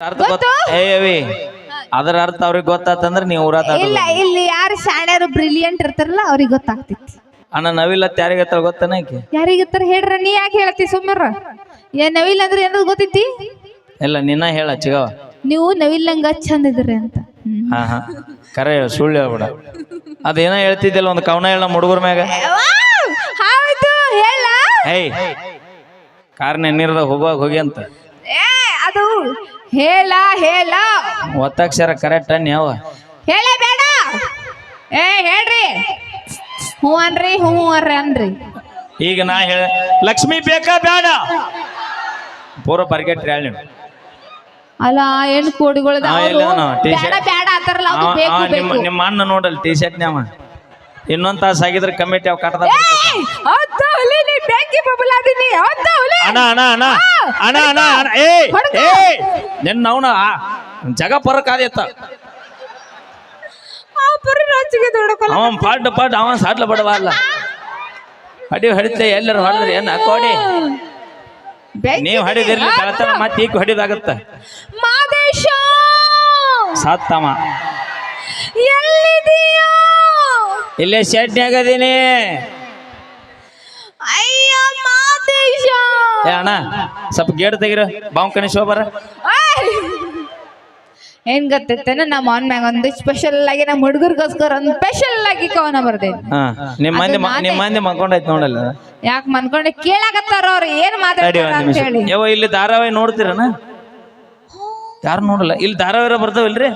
ಅರ್ಥ ಗೊತ್ತ? ಏ ಅವಿ ಅದರ ಅರ್ಥ ಅವ್ರಿಗೆ ಗೊತ್ತಾತಂದ್ರೆ ನೀವು ಇಲ್ಲ ಇಲ್ಲಿ ಯಾರು ಶಾಣ್ಯರು ಬ್ರಿಲಿಯಂಟ್ ಇರ್ತಾರಲ್ಲ ಅವ್ರಿಗೆ ಗೊತ್ತಾಗ್ತಿತ್ತು. ಅಣ್ಣ ನವಿಲ್ಲ ಯಾರಿಗೆ ಗೊತ್ತಾನ ಆಕಿ? ಯಾರಿಗಿತ್ತಾರ ಹೇಳ್ರ ನೀ ಯಾಕೆ ಹೇಳ್ತಿ ಸುಮ್ಮರ? ಏ ನವಿಲ್ ಅಂದ್ರೆ ಏನದು ಗೊತ್ತೈತಿ ಇಲ್ಲ ನಿನ್ನ ಹೇಳ ಚಿಗವ. ನೀವು ನವಿಲ್ ನಂಗ ಚಂದ ಇದ್ರಿ ಅಂತ. ಹ್ಮ್. ಹಾ ಹಾ. ಕರೆ ಹೇಳು ಸುಳ್ಳು ಹೇಳ್ಬೇಡ. ಅದೇನೋ ಹೇಳ್ತಿದ್ದಿಲ್ಲ ಒಂದು ಕವನ ಹೇಳ ಹುಡುಗರ ಮ್ಯಾಗ? ವಾವ್! ಹೌದು ಹೇಳ. ಏಯ್ ಕಾರ್ನ ಎಣ್ಣೀರ್ದಾಗ ಹೋಗುವಾಗ ಹೋಗಿ ಅಂತ. ಹೇಳ ಹೇಳ. ಒತ್ತಕ್ಷರ ಕರೆಕ್ಟ್ ಅನ್ ಯಾವ ಹೇಳೇ ಬೇಡ. ಏ ಹೇಳ್ರಿ. ಹ್ಞೂ ಅನ್ರಿ ಹ್ಞೂ ಅನ್ರಿ ಅನ್ರಿ. ಈಗ ನಾ ಹೇಳ ಲಕ್ಷ್ಮಿ ಬೇಕಾ ಬೇಡ ಪೂರ ಬರ್ಗೆಟ್ರಿ ಹೇಳಿ ನೀವು ಅಲ್ಲ ಏನ್ ಬೇಡ ಬೇಡ ಅದು ಬೇಕು ನಿಮ್ಮ ಬೇಕು. ನಿಮ್ಮ ಅಣ್ಣ ನೋಡಲ್ ಟಿ ಶರ್ಟ್ ನ್ಯಾವ. ಇನ್ನೊಂದ್ ತಾಸ ಆಗಿದ್ರೆ ಕಮಿಟಿ ಅವ್ ಕಟ್ಟದ ಬೆಂಕಿ ಬಬಲಾದಿನಿ ಅಂತ ಹುಲಿ. ಅಣ್ಣ ಅಣ್ಣ ಅಣ್ಣ. ಅಣ್ಣ ಅಣ್ಣ ಅಣ್ಣ ಏ ಹೊಡ್ಕ. ಏ ನಿನ್ನ ಅವನ ಜಗ ಪರಕ್ ಆದಿತ್ತ ಆ ಪರಿ ರೋಚಿಗೆ ದೊಡಕಲ್ಲ ಅವನ್ ಪಾಡ್ ಪಾಡ್ ಅವನ್ ಸಾಡ್ಲ ಬಡವಲ್ಲ ಹಡಿ ಹೊಡಿತೆ ಎಲ್ಲರೂ ಹೊಡೆದ್ರಿ ಏನ್ ಕೋಡಿ ನೀವು ಹಡಿದಿರ್ಲಿ ಕಳತನ ಮತ್ತೆ ಈಗ ಹೊಡಿದಾಗತ್ತ. ಮಾದೇಶ. ಸಾತ್ತಮ್ಮ. ಎಲ್ಲಿದೀಯೋ ಇಲ್ಲೇ ಶೆಡ್ನ್ಯಾಗ ಅದೀನಿ. ಏ ಅಣ್ಣ ಸ್ವಲ್ಪ ಗೇಟ್ ತೆಗಿರು ಶೋಭರ ಆಯ್! ಏನ್ ಗೊತ್ತೈತೇನ ನಮ್ಮ ಅವನ್ ಮ್ಯಾಗ ಒಂದು ಸ್ಪೆಷಲ್ ಆಗಿ ನಮ್ಮ ಹುಡುಗರಿಗೋಸ್ಕರ ಒಂದು ಸ್ಪೆಷಲ್ ಆಗಿ ಕವನ ಬರ್ದೈತಿ ಹಾ ನಿಮ್ಮ ಮಂದಿ ಮ- ಅದು ಮಂದಿ ಮಕ್ಕೊಂಡೈತ್ ನೋಡಲ್ಲ. ಯಾಕೆ ಮನ್ಕೊಂಡೆ ಕೇಳಾಕತ್ತಾರ ಅವ್ರು ಏನ್ ತಡಿ ಮಾತಾಡ್ತಾರ ಒಂದ್ ಅಂತ ನಿಮಿಷ. ಹೇಳಿ. ಯವ್ವ ಇಲ್ಲಿ ಧಾರಾವಾಹಿ ನೋಡ್ತೀರನ ಯಾರು ನೋಡಲ್ಲ? ಇಲ್ಲಿ ಧಾರಾವಾಹಿ ಬರ್ತಾವಲ್ರಿ?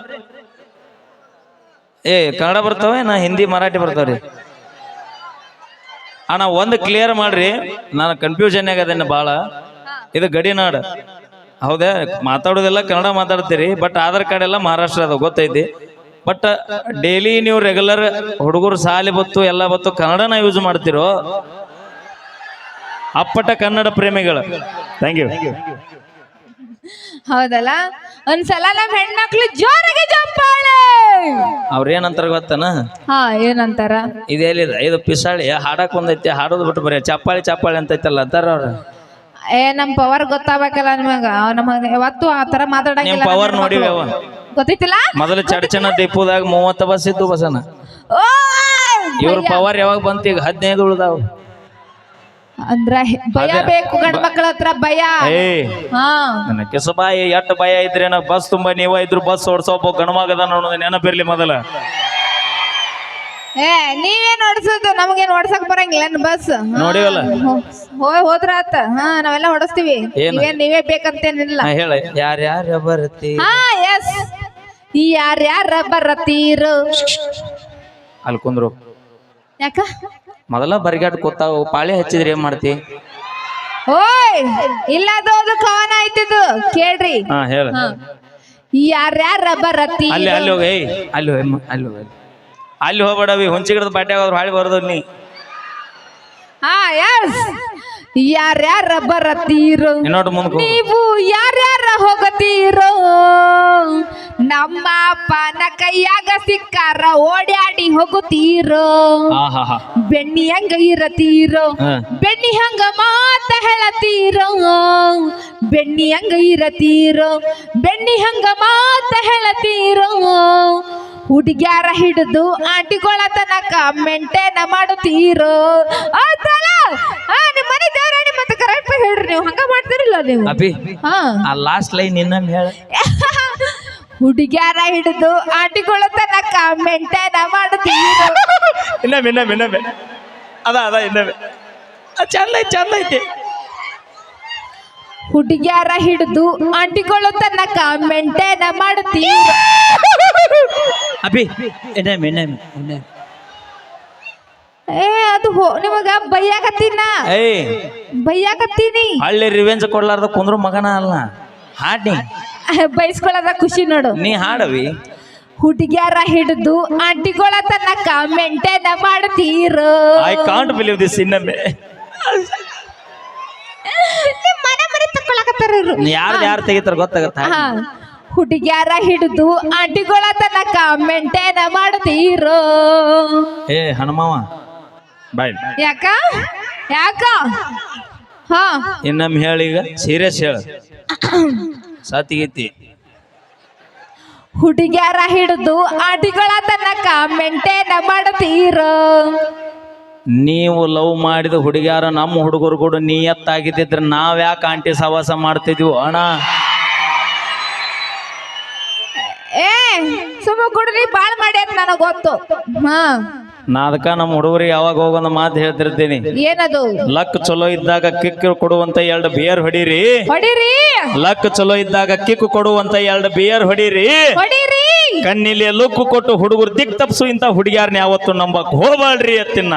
ಏ ಕನ್ನಡ ಬರ್ತಾವ ನಾ ಹಿಂದಿ ಮರಾಠಿ ಬರ್ತಾವ್ರಿ? ಅಣ್ಣ, ಒಂದು ಕ್ಲಿಯರ್ ಮಾಡ್ರಿ. ನಾನು ಕನ್ಫ್ಯೂಷನ್ ಆಗದೇನೆ ಭಾಳ ಇದು ಗಡಿನಾಡು ಹೌದಾ? ಮಾತಾಡೋದೆಲ್ಲ ಕನ್ನಡ ಮಾತಾಡ್ತೀರಿ ಬಟ್ ಆಧಾರ್ ಕಾರ್ಡ್ ಎಲ್ಲ ಮಹಾರಾಷ್ಟ್ರ ಅದು ಗೊತ್ತೈತಿ. ಬಟ್ ಡೈಲಿ ನೀವು ರೆಗ್ಯುಲರ್ ಹುಡುಗರು ಸಾಲಿ ಬತ್ತು, ಎಲ್ಲ ಬತ್ತು ಕನ್ನಡನ ಯೂಸ್ ಮಾಡ್ತಿರೋ ಅಪ್ಪಟ ಕನ್ನಡ ಪ್ರೇಮಿಗಳು. ಥ್ಯಾಂಕ್ ಯು ಹೌದಲ್ಲ? ಒಂದ್ಸಲ ನಮ್ ಹೆಣ್ಮಕ್ಳು ಜೋರಾಗಿ ಜಂಪಾಳೆ! ಅವ್ರೇನಂತಾರ ಗೊತ್ತನ? ಹಾ ಏನಂತಾರ? ಇದೆಲ್ಲಿದೆ ಇದು ಪಿಸಾಳಿ? ಹಾಡಕ್ ಒಂದೈತಿ ಹಾಡೋದ್ ಬಿಟ್ಟು ಬರೀ ಚಪ್ಪಾಳಿ ಚಪ್ಪಾಳಿ ಅಂತೈತಲ್ಲ ಅಂತಾರ ಅವ್ರ. ಏ ನಮ್ ಪವರ್ ಗೊತ್ತಾಗಬೇಕಲ್ಲ ನಿಮಗ. ನಮಗ ಯಾವತ್ತು ಆ ತರ ನಿಮ್ ಮಾತಾಡಂಗಿಲ್ಲ ಪವರ್ ನೋಡಿ. ಅವ ಗೊತ್ತೈತಿಲ್ಲ? ಮೊದಲು ಚಡ್ಚನ ದೀಪದಾಗ ಮೂವತ್ತ ಬಸ್ ಇದ್ದು ಬಸನ! ಇವ್ರ ಪವರ್ ಯಾವಾಗ ಬಂತ ಈಗ ಹದಿನೈದು ಉಳ್ದಾವ. ಅಂದ್ರ ಭಯ ಬೇಕು ಗಂಡ್ ಮಕ್ಳ ಹತ್ರ ಭಯ. ಏ. ಹಾ. ನನ್ನ ಕೆಸಬಾಯಿ ಎಟ್ಟು ಭಯ ಇದ್ರೇನ ಬಸ್ ತುಂಬಾ ನೀವ ಇದ್ರು ಬಸ್ ಓಡ್ಸೋಬ್ಬ ಗಣಮಗದ ಅನ್ನೋದು ನೆನಪಿರ್ಲಿ ಮೊದಲ. ಏ ನೀವೇನ್ ಓಡಿಸೋದು? ನಮಗೇನ್ ಓಡ್ಸಕ್ ಬರಂಗಿಲ್ಲ ಬಸ್? ನೋಡಿವಲ್ಲ? ಹೋಯ್ ಹೋದ್ರ ಆತ. ಹಾ ನಾವೆಲ್ಲ ಓಡಿಸ್ತೀವಿ. ಏನು? ನೀವೇನ್ ನೀವೇ ಬೇಕಂತೇನಿಲ್ಲ. ಹೇಳಿ. ಹೇಳ ಯಾರ್ಯಾರ ಬರ್ತಿ ಹಾ ಎಸ್ ಯಾರ್ಯಾರ ಬರತೀರು ಅಲ್ಲಿ ಕುಂದ್ರು. ಯಾಕ? ಮೊದಲ ಬರಿಗಾಟ್ ಕೂತಾವು ಪಾಳಿ ಹಚ್ಚಿದ್ರಿ ಏನ್ ಮಾಡ್ತಿ? ಓಯ್ ಇಲ್ಲದೋದು ಕವನ ಆಯ್ತಿದ್ದು ಕೇಳ್ರಿ. ಹಾ ಹೇಳ. ಯಾರ್ಯಾರ ಬರತೀರು ಅಲ್ಲಿ ಅಲ್ಲಿ ಹೋಗಿ ಏಯ್ ಅಲ್ಲಿ ಹೋಗಿ ಅಮ್ಮ, ಅಲ್ಲಿ ಹೋಗಿ. ಅಲ್ಲಿ ಹೋಗ್ಬೇಡವಿ ಹುಂಚಿ ಗಿಡದ ಬಾಟ್ಯಾಗ ಹೋದ್ರ ಹಾಳಿ ಬರೋದು ನೀ. ಹಾ ಎಸ್ ಯಾರ್ಯಾರ ಬರತೀರು ಇನ್ನೊಟ್ಟು ಹೋಗು. ನೀವು ಯಾರ್ಯಾರ ಹೋಗತೀರೋ ನಮ್ಮ ಅಪ್ಪನ ಕೈಯಾಗ ಸಿಕ್ಕಾರ ಓಡ್ಯಾಡಿ ಹೋಗುತ್ತೀರೋ? ಬೆಣ್ಣಿ ಹಂಗ ಇರತೀರೋ. ಬೆಣ್ಣಿ ಹಂಗ ಮಾತ ಹೇಳತೀರೋ? ಬೆಣ್ಣಿ ಹಂಗ ಇರತೀರೋ? ಬೆಣ್ಣಿ ಹಂಗ ಮಾತ ಹೇಳತೀರೋ? ಹುಡುಗ್ಯಾರ ಹಿಡಿದು ಆಂಟಿಗಳ ತನಕ ಮೆಂಟೇನ ಮಾಡುತ್ತೀರೋ? ಆ ನಿಮ್ಮ ಮನೆ ದೇವರಾಣಿ ಮತ್ತೆ ಕರೆಕ್ಟ್ ಹೇಳ್ರಿ ನೀವು. ಹಂಗ ಮಾಡ್ತೀರಿಲ್ಲ ನೀವು. ಆ ಲಾಸ್ಟ್ ಲೈನ್ ಇನ್ನೊಮ್ಮೆ ಹೇಳ. ಹುಡುಗ್ಯಾರ ಹಿಡಿದು ಆಂಟಿಗಳ ತನಕ ಮೆಂಟೇನ ಮಾಡುತ್ತೀರೋ? ಇನ್ನೊಮ್ಮೆ ಇನ್ನೊಮ್ಮೆ ಇನ್ನೊಮ್ಮೆ. ಅದ ಅದ ಇನ್ನೊಮ್ಮೆ. ಚಂದ ಐತಿ ಚಂದ ಐತಿ. ಹುಡುಗ್ಯಾರ ಹಿಡಿದು ಆಂಟಿಗಳ ತನಕ ಮೆಂಟೇನ ಮಾಡುತ್ತೀರೋ? ಅಭಿ ಇನ್ನೊಮ್ಮೆ ಇನ್ನೊಮ್ಮೆ ಇನ್ನೊಮ್ಮೆ. ಏ ಅದು ಹೋ ನಿಮಗ ಬೈಯಾಕತ್ತೀನ? ಏಯ್ ಬೈಯಾಕತ್ತೀನಿ? ಹಳ್ಳಿ ರಿವೆಂಜ್ ಕೊಡ್ಲಾರ್ದ ಕುಂದ್ರು ಮಗನ ಅಲ್ಲ. ಹಾಡಿ ಬೈಸ್ಕೊಳ್ಳೋದ ಖುಷಿ ನೋಡು. ನೀ ಹಾಡವಿ? ಹುಡುಗ್ಯಾರ ಹಿಡಿದು ಆಂಟಿಗಳ ತನಕ ಮೆಂಟೇನ ಮಾಡ್ತೀರೋ? ಐ ಕಾಂಟ್ ಬಿಲೀವ್ ದಿಸ್ ಇನ್ನೊಮ್ಮೆ ನಿಮ್ ಮನೆ ಮನೆ ತಕ್ಕೊಳಕತ್ತಾರ ಇವ್ರು. ಯಾರು ಯಾರು ತೆಗಿತಾರ ಗೊತ್ತಾಗತ್ತ? ಹಾ. ಹುಡುಗ್ಯಾರ ಹಿಡಿದು ಆಂಟಿಗಳ ತನಕ ಮೆಂಟೇನ ಮಾಡ್ತೀರೋ? ಏ ಹನುಮಾವ ಬಾಯ್. ಯಾಕ? ಯಾಕ? ಹಾ. ಇನ್ನೊಮ್ಮೆ ಹೇಳಿ ಈಗ ಸೀರಿಯಸ್ ಹೇಳ. ಸತಿಗೈತಿ ಹುಡುಗ್ಯಾರ ಹಿಡಿದು ಆಟಿಗಳ ತನಕ ಮೆಂಟೇನ ಮಾಡತೀರ? ನೀವು ಲವ್ ಮಾಡಿದ ಹುಡುಗ್ಯಾರ ನಮ್ಮ ಹುಡುಗರು ಕೂಡ ನೀಯತ್ತಾಗಿದ್ದಿದ್ರೆ ನಾವ್ ಯಾಕೆ ಆಂಟಿ ಸವಾಸ ಮಾಡ್ತಿದ್ವಿ ಅಣ್ಣ? ಏ ಸುಮ್ಮ ಕುಡ್ರಿ ಬಾಳ್ ಮಾಡ್ಯಾರ ನನಗೆ ಗೊತ್ತು. ಹಾ ನಾ ಅದಕ್ಕ ನಮ್ಮ ಹುಡುಗರಿಗೆ ಯಾವಾಗ ಹೋಗೋದ ಮಾತು ಹೇಳ್ತಿರ್ತೀನಿ. ಏನದು? ಲಕ್ ಚಲೋ ಇದ್ದಾಗ ಕಿಕ್ ಕೊಡುವಂತ ಎರಡು ಬಿಯರ್ ಹೊಡೀರಿ. ಹೊಡಿರಿ? ಲಕ್ ಚಲೋ ಇದ್ದಾಗ ಕಿಕ್ ಕೊಡುವಂತ ಎರಡು ಬಿಯರ್ ಹೊಡೀರಿ. ಹೊಡಿರಿ? ಕಣ್ಣಿಲಿ ಲುಕ್ ಕೊಟ್ಟು ಹುಡುಗರು ದಿಕ್ ತಪ್ಸು ಇಂತ ಹುಡುಗ್ಯಾರ್ನ ಯಾವತ್ತು ನಂಬಕ್ ಹೋಗ್ಬಾಳ್ರಿ ಅತ್ತಿನ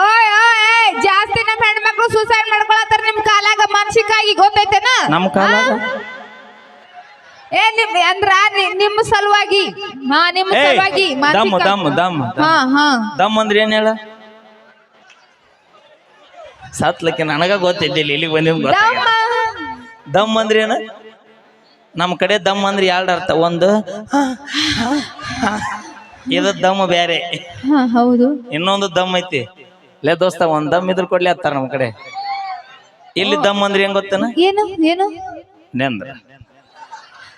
ಓಯ್ ಓಯ್ ಏಯ್, ಜಾಸ್ತಿ ನಮ್ಮ ಹೆಣ್ಮಕ್ಳು ಸೂಸೈಡ್ ಮಾಡ್ಕೊಳತ್ತಾರ ನಿಮ್ ಕಾಲಾಗ ಮಾನಸಿಕಾಗಿ ಗೊತ್ತೈತೆನ? ನಮ್ಮ ಕಾಲಾಗ? ಏ ನಿಮ್ ಅಂದ್ರ ನಿಮ್ಮ ಸಲುವಾಗಿ. ಹಾ ನಿಮ್ಮ ಸಲುವಾಗಿ ದಮ್ ಮಾನಸಿಕ ದಮ್ ದಮ್ ಹಾ ಹಾ. ದಮ್ ಅಂದ್ರೆ ಏನ್ ಹೇಳ? ಸತ್ಲಕ್ಕೆ ನನಗ ಗೊತ್ತಿದ್ದಿಲ್ಲ ಇಲ್ಲಿಗೆ ಬಂದಿದ್ ಗೊತ್ತ ದಮ್ಮ. ದಮ್ ಅಂದ್ರೆ ಏನ? ನಮ್ಮ ಕಡೆ ದಮ್ ಅಂದ್ರೆ ಎರಡು ಅರ್ಥ. ಒಂದು ಇದು ದಮ್ ಬೇರೆ ಹಾ ಹೌದು. ಇನ್ನೊಂದು ದಮ್ ಐತಿ. ಲೇ ದೋಸ್ತ ಒಂದ್ ದಮ್ ಇದ್ರ ಕೊಡ್ಲಿ ಹತ್ತಾರ ನಮ್ಮ ಕಡೆ. ಇಲ್ಲಿ ದಮ್ ಅಂದ್ರೆ ಏನ್ ಗೊತ್ತನ? ಏನು ಏನು? ನೆಂದ್ರ.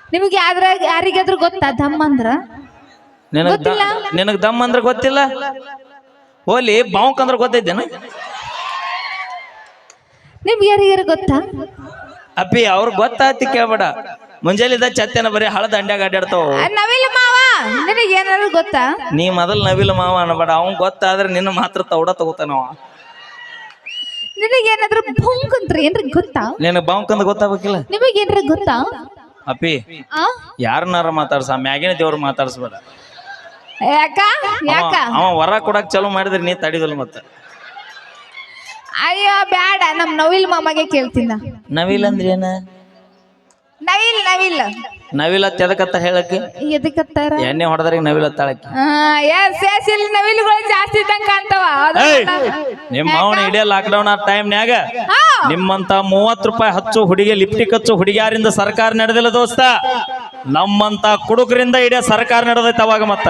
ನಿಮ್ಗೆ ಯಾರ ಯಾರಿಗಾದ್ರೂ ಗೊತ್ತಾ ದಮ್ ಅಂದ್ರ? ನಿನಗ್ ದ- ಗೊತ್ತಿಲ್ಲ. ನಿನಗ್ ದಮ್ ಅಂದ್ರೆ ಗೊತ್ತಿಲ್ಲ? ಹೋಲಿ ಬಾವುಕ್ ಅಂದ್ರೆ ಗೊತ್ತೈತೇನ? ನಿಮ್ಗೆ ಯಾರಿಗಾರ ಗೊತ್ತಾ? ಅಪ್ಪಿ ಅವ್ರ ಗೊತ್ತಾತಿ ಕೇಳ್ಬೇಡ. ಮುಂಜಾಲಿದ ಚತ್ತೇನ ಬರೀ ಹಳದ ಅಂಡ್ಯಾಗ ಅಡ್ಡಾಡ್ತಾವ ಆ, ನವಿಲ ಮಾವ ನಿನಗೆ ಏನಾದ್ರು ಗೊತ್ತಾ? ನೀ ಮೊದಲ್ ನವಿಲ್ ಮಾವ ಅನ್ಬೇಡ. ಅವ್ನ್ ಗೊತ್ತಾದ್ರೆ ನಿನ್ನ ಮಾತ್ರ ತೌಡ ತಗೋತಾನವ ನಿನಗೆ ಏನಾದ್ರು ಭೂಂಕ್ ಅಂತ ಏನ್ರಿ ಗೊತ್ತಾ? ನಿನಗ್ ಬಂಕ್ ಅಂದ್ರೆ ಗೊತ್ತಾಗ್ಬೇಕಿಲ್ಲ? ನಿಮಗೆ ಏನ್ರ ಗೊತ್ತಾ? ಅಪ್ಪಿ ಆ? ಯಾರನ್ನಾರ ಮಾತಾಡ್ಸ? ಮ್ಯಾಗಿನ ದೇವ್ರ ಮಾತಾಡ್ಸ್ಬೇಡ. ಯಾಕ? ಯಾಕ? ಅವ ಅವ ವರ ಕೊಡಕ್ ಚಲೋ ಮಾಡಿದ್ರಿ ನೀ ತಡಿದಲ್ ಮತ್ತ. ಅಯ್ಯೋ ಬ್ಯಾಡ. ನಮ್ ನವಿಲ್ ಮಾಮಗೆ ಕೇಳ್ತೀನ. ನವಿಲ್ ಅಂದ್ರೆ ಏನ ನವಿಲ್ ನವಿಲ್. ನವಿಲ ಎದಕತ್ತ ಹೇಳಕ್ಕೆ? ಎದಕ್ಕತ್ತಾರ ಎಣ್ಣೆ ಹೊಡೆದ್ರೆ ನವಿಲತ್ತಾಳಕ್ಕೆ. ಎಸ್ ಎಸ್ ಇಲ್ಲಿ ನವಿಲುಗಳು ಜಾಸ್ತಿ ಇದ್ದಂಗ ಕಾಣ್ತಾವ. ನಿಮ್ಮ ಅವನ ಇಡೀ ಲಾಕ್ಡೌನ್ ಆ ಟೈಮ್ನ್ಯಾಗ ಹಾ. ನಿಮ್ಮಂತ ಮೂವತ್ ರೂಪಾಯಿ ಹಚ್ಚು ಹುಡುಗಿ ಲಿಪ್ಟಿಕ್ ಹಚ್ಚು ಹುಡುಗಿಯಾರಿಂದ ಸರ್ಕಾರ ನಡೆದಿಲ್ಲ ದೋಸ್ತ. ನಮ್ಮಂತ ಕುಡುಕರಿಂದ ಇಡೀ ಸರ್ಕಾರ ನಡೆದೈತೆ ಅವಾಗ ಮತ್ತ.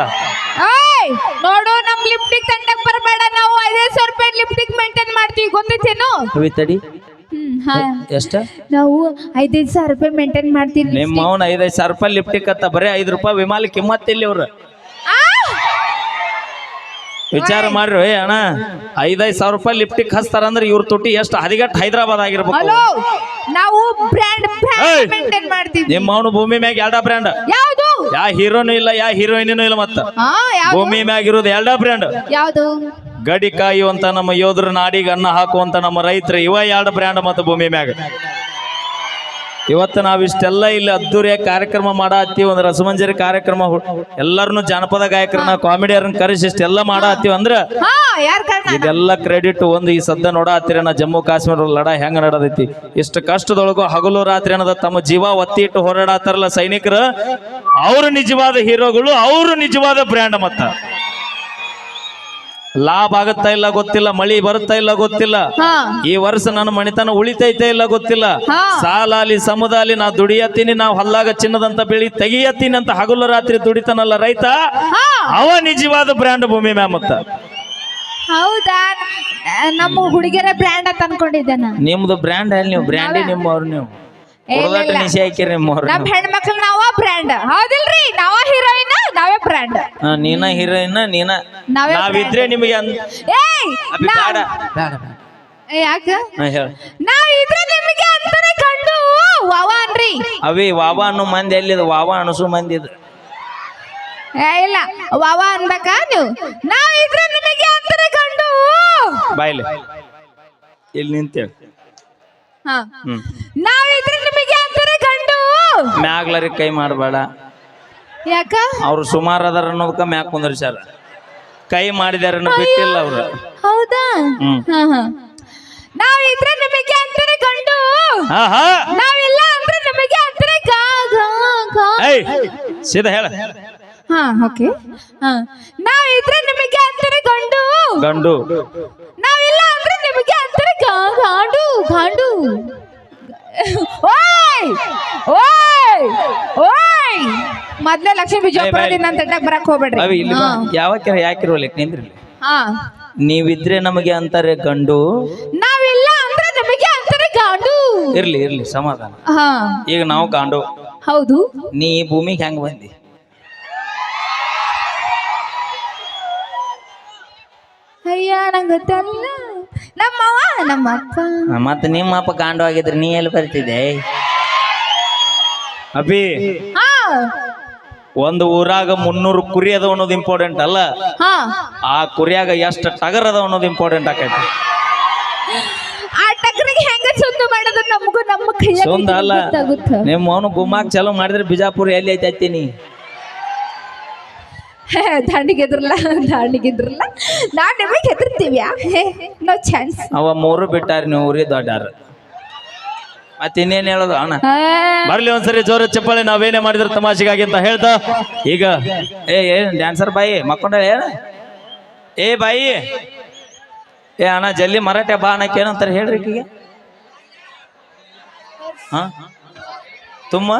ಏಯ್ ನೋಡು ನಮ್ ಲಿಪ್ಟಿಕ್ ತಂಡಕ್ ಬರಬೇಡ. ನಾವು ಐದೈದು ಸಾವಿರ ರೂಪಾಯಿ ಲಿಪ್ಟಿಕ್ ಮೇಂಟೈನ್ ಮಾಡ್ತೀವಿ. ಗೊತ್ತೈತೇನು? ತಡಿ ಹ್ಮ್ ಹಾ ಎಷ್ಟ? ನಾವು ಐದೈದು ಸಾವಿರ ರೂಪಾಯಿ ಮೇಂಟೈನ್ ಮಾಡ್ತೀವಿ ನಿಮ್ಮ ಅವನ ಐದೈದು ಸಾವಿರ ರೂಪಾಯಿ ಲಿಪ್ಟಿಕ್ ಅತ್ತ ಬರೀ ಐದು ರೂಪಾಯಿ ವಿಮಾಲ ಕಿಮ್ಮತ್ತೆ ಇಲ್ಲಿ ಅವ್ರು ಆ! ವಿಚಾರ ಮಾಡ್ರಿ ಅಣ್ಣ. ಐದೈದು ಸಾವಿರ ರೂಪಾಯಿ ಲಿಫ್ಟಿಕ್ ಹಚ್ತಾರ ಅಂದ್ರೆ ಇವ್ರ ತುಟಿ ಎಷ್ಟು ಹದಿಗಟ್ಟು ಹೈದರಾಬಾದ್ ಆಗಿರ್ಬೇಕು. ಹಲೋ ನಾವು ಬ್ರ್ಯಾಂಡ್ ಏಯ್! ಮೇಂಟೈನ್ ಮಾಡ್ತೀವಿ. ನಿಮ್ಮ ಅವನು ಭೂಮಿ ಮ್ಯಾಗ ಎರಡ ಬ್ರ್ಯಾಂಡ್ ಯಾವುದು? ಯಾ ಹೀರೋನು ಇಲ್ಲ ಯಾ ಹೀರೋಯಿನೂ ಇಲ್ಲ ಮತ್ತ. ಹಾ ಯಾವುದು? ಭೂಮಿ ಮ್ಯಾಗ ಇರೋದು ಎರಡ ಬ್ರ್ಯಾಂಡ್ ಯಾವುದು? ಗಡಿ ಕಾಯುವಂತ ನಮ್ಮ ಯೋಧರ ನಾಡಿಗೆ ಅನ್ನ ಹಾಕುವಂತ ನಮ್ಮ ರೈತರು ಇವ ಎರಡು ಬ್ರ್ಯಾಂಡ್ ಮತ್ತು ಭೂಮಿ ಮ್ಯಾಗ. ಇವತ್ತು ನಾವು ಇಷ್ಟೆಲ್ಲ ಇಲ್ಲಿ ಅದ್ದೂರಿಯ ಕಾರ್ಯಕ್ರಮ ಮಾಡತ್ತೀವಿ ಒಂದು ರಸಮಂಜರಿ ಕಾರ್ಯಕ್ರಮ ಎಲ್ಲರನ್ನು ಜಾನಪದ ಗಾಯಕರನ್ನ ಕಾಮಿಡಿಯರ್ನ ಕರೆಸಿ ಇಷ್ಟೆಲ್ಲ ಮಾಡತ್ತೀವಿ ಅಂದ್ರೆ ಇದೆಲ್ಲ ಕ್ರೆಡಿಟ್ ಒಂದು ಈ ಸದ್ದ ನೋಡ ಹತ್ತಿರ ಜಮ್ಮು ಕಾಶ್ಮೀರ ಲಡ ಹೆಂಗ ನಡೆದೈತಿ. ಇಷ್ಟು ಕಷ್ಟದೊಳಗು ಹಗಲು ರಾತ್ರಿ ಅನ್ನೋದ ತಮ್ಮ ಜೀವ ಒತ್ತಿ ಇಟ್ಟು ಹೋರಾಡತ್ತಾರಲ್ಲ ಸೈನಿಕರು ಅವರು ನಿಜವಾದ ಹೀರೋಗಳು ಅವರು ನಿಜವಾದ ಬ್ರ್ಯಾಂಡ್ ಮತ್ತ. ಲಾಭ ಆಗುತ್ತಾ ಇಲ್ಲ ಗೊತ್ತಿಲ್ಲ ಮಳಿ ಬರುತ್ತಾ ಇಲ್ಲ ಗೊತ್ತಿಲ್ಲ. ಈ ವರ್ಷ ನನ್ನ ಮಣಿತನ ಉಳಿತೈತೆ ಇಲ್ಲ ಗೊತ್ತಿಲ್ಲ. ಸಾಲಾಲಿ ಸಮುದಾಲಿ ನಾ ದುಡಿಯತ್ತೀನಿ ನಾವು ಹಲ್ಲಾಗ ಚಿನ್ನದಂತ ಬೆಳಿ ತೆಗಿಯತ್ತೀನಿ ಅಂತ ಹಗಲು ರಾತ್ರಿ ದುಡಿತನಲ್ಲ ರೈತ? ಅವ ನಿಜವಾದ ಬ್ರ್ಯಾಂಡ್ ಭೂಮಿ ಮ್ಯಾಮ್ ಅಂತ ಹೌದಾ ನಮ್ಮ ಹುಡುಗಿಯರ ಬ್ರ್ಯಾಂಡ್ ಅಂತ ಅನ್ಕೊಂಡಿದ್ದೆ ನಾ ನಿಮ್ದು ಬ್ರ್ಯಾಂಡ್ ಅಲ್ಲಿ ನೀವು? ಬ್ರ್ಯಾಂಡಿ ನಿಮ್ಮವ್ರು ನೀವು. ನಮ್ ಹೆಣ್ಮಕ್ಳು ನಾವ ಬ್ರ್ಯಾಂಡ್ ಹೌದಿಲ್ರಿ? ನಾವ ಹೀರೋಯಿನ್ ನಾವೇ ಫ್ರೆಂಡ್ ಹಾ, ನೀನ ಹೀರೋಯಿನ್ ನೀನ. ನಾವೇ ನಾವಿದ್ರೆ ನಿಮಗೆ ಅನ್- ಏಯ್ ಬೇಡ. ಬೇಡ ಏ, ಯಾಕ? ಹಾ, ಹೇಳ. ನಾವ್ ಇದ್ರೆ ನಿಮಗೆ ಅಂತಾನೆ ಕಂಡು ವಾವ ಅನ್ರಿ. ಅವಿ ವಾವ ಅನ್ನೋ ಮಂದಿ ಎಲ್ಲಿದು? ವಾವ ಅನಸು ಮಂದಿ ಇದು. ಏ ಇಲ್ಲ. ವಾವ ಅನ್ಬೇಕಾ ನೀವು? ನಿಮಗೆ ಅಂತಾನೆ ಕಂಡು ಬಾಯ್ಲಿ. ಇಲ್ಲಿ ನಿಂತೇಳಿ ಹಾ. ಹ್ಮ್. ನಾವ್ ನಿಮಗೆ ಅಂತಾನೆ ಕಂಡು ಮ್ಯಾಗ್ಲರಿ ಕೈ ಮಾಡಬೇಡ. ಯಾಕ? ಅವ್ರು ಸುಮಾರು ಅದಾರ ಅನ್ನೋದಕ್ಕ ಮ್ಯಾಕ್ ಸರ್ ಕೈ ಮಾಡಿದಾರ ಬಿಟ್ಟಿಲ್ಲ ಅವ್ರು. ಹೌದಾ? ಹ್ಮ್. ಹಾ ಹಾ. ನಾವ್ ಇದ್ರೆ ನಿಮಗೆ ಅಂತಾನೆ ಕಂಡು ಹಾ ಹಾ. ನಾವಿಲ್ಲ ಅಂದ್ರೆ ನಿಮಗೆ ಅಂತಾನೆ ಗಾ ಗಾ ಗಾ. ಏಯ್ ಸೀದಾ ಹೇಳ. ಹಾ ಓಕೆ. ಹಾ. ನಾವ್ ಇದ್ರೆ ನಿಮಗೆ ಅಂತಾನೆ ಕಂಡು ಗಂಡು. ನಾವಿಲ್ಲ ಅಂದ್ರೆ ನಿಮಗೆ ಅಂತಾರೆ ಗಾ- ಗಾಂಡು ಗಾಂಡು. ಓಯ್ ಓಯ್. ಮೊದ್ಲೇ ಲಕ್ಷ್ಮೀ ಬಿಜಾಪುರದಿಂದ ಅಂತ ತಟ್ಟಕ್ ಬರಕ್ ಹೋಗ್ಬೇಡ್ರಿ. ಅವಿ ಇಲ್ಲಿ ಯಾಕೆ ಯಾಕಿರೋಲಿಕ್ ನಿಂದ್ರಿಲ್ಲಿ ಹಾ. ನೀವಿದ್ರೆ ನಮಗೆ ಅಂತಾರೆ ಗಂಡು. ನಾವಿಲ್ಲ ಅಂದ್ರೆ ನಿಮಗೆ ಅಂತಾರೆ ಗಾಂಡು. ಇರ್ಲಿ ಇರ್ಲಿ ಸಮಾಧಾನ. ಹಾ. ಈಗ ನಾವು ಗಾಂಡು. ಹೌದು. ನೀ ಈ ಭೂಮಿಗೆ ಹೆಂಗ್ ಬಂದಿ? ಅಯ್ಯ ನಂಗ ಗೊತ್ತಲ್ಲ. ನಮ್ಮವ್ವ ನಮ್ಮ ಅಪ್ಪ ಮತ್ತೆ ನಿಮ್ಮ ಅಪ್ಪ ಕಾಂಡು ಆಗಿದ್ರೆ ನೀ ಎಲ್ಲಿ ಬರ್ತಿದ್ದೆ? ಅಭಿ. ಹಾ. ಒಂದು ಊರಾಗ ಮುನ್ನೂರು ಕುರಿ ಅದ ಅನ್ನೋದು ಇಂಪಾರ್ಟೆಂಟ್ ಅಲ್ಲ? ಹಾ. ಆ ಕುರಿಯಾಗ ಎಷ್ಟು ಟಗರ್ ಅದ ಅನ್ನೋದು ಇಂಪಾರ್ಟೆಂಟ್ ಆಕೈತಿ. ಆ ಟಗರಿಗೆ ಹೆಂಗ ಸುಂದ ಮಾಡೋದು ನಮಗೂ ನಮ್ಮ ಕೈಯಾಗ ಸುಂದ ಅಲ್ಲ ಗೊತ್ತಾಗುತ್ತ. ನಿಮ್ಮ ಅವನು ಗುಮ್ಮಾಕ್ ಚಲೋ ಮಾಡಿದ್ರೆ ಬಿಜಾಪುರ ಎಲ್ಲಿ ಐತೆ ಐತೀನಿ ದಾಂಡಿಗೆದ್ರಲ್ಲ ದಾಂಡಿಗೆದ್ರಲ್ಲ ನಾ ನಿಮಗೆ ಹೆದರ್ತೀವ್ಯಾ? No chance. ಅವ ಮೂರು ಬಿಟ್ಟಾರ ನೀವು ಊರಿ ದೊಡ್ಡಾರ. ಮತ್ತೆ ಇನ್ನೇನ್ ಹೇಳೋದು ಅಣ್ಣ? ಬರ್ಲಿ ಒಂದ್ಸರಿ ಜೋರ ಚಪ್ಪಾಳೆ ನಾವೇನೇ ಮಾಡಿದ್ರೆ ತಮಾಷೆಗಾಗಿ ಅಂತ ಹೇಳ್ತಾ ಈಗ. ಏ ಏನ್ ಡ್ಯಾನ್ಸರ್ ಬಾಯಿ ಮಕ್ಕೊಂಡ ಏನ ಏ ಬಾಯಿ. ಏ ಅಣ್ಣ ಜಲ್ದಿ ಮರಾಠೆ ಬಾ ಅನ್ನಕ್ಕೆ ಏನಂತಾರೆ ಹೇಳ್ರಿ ಈಗ ಹಾ? ತುಂಬ?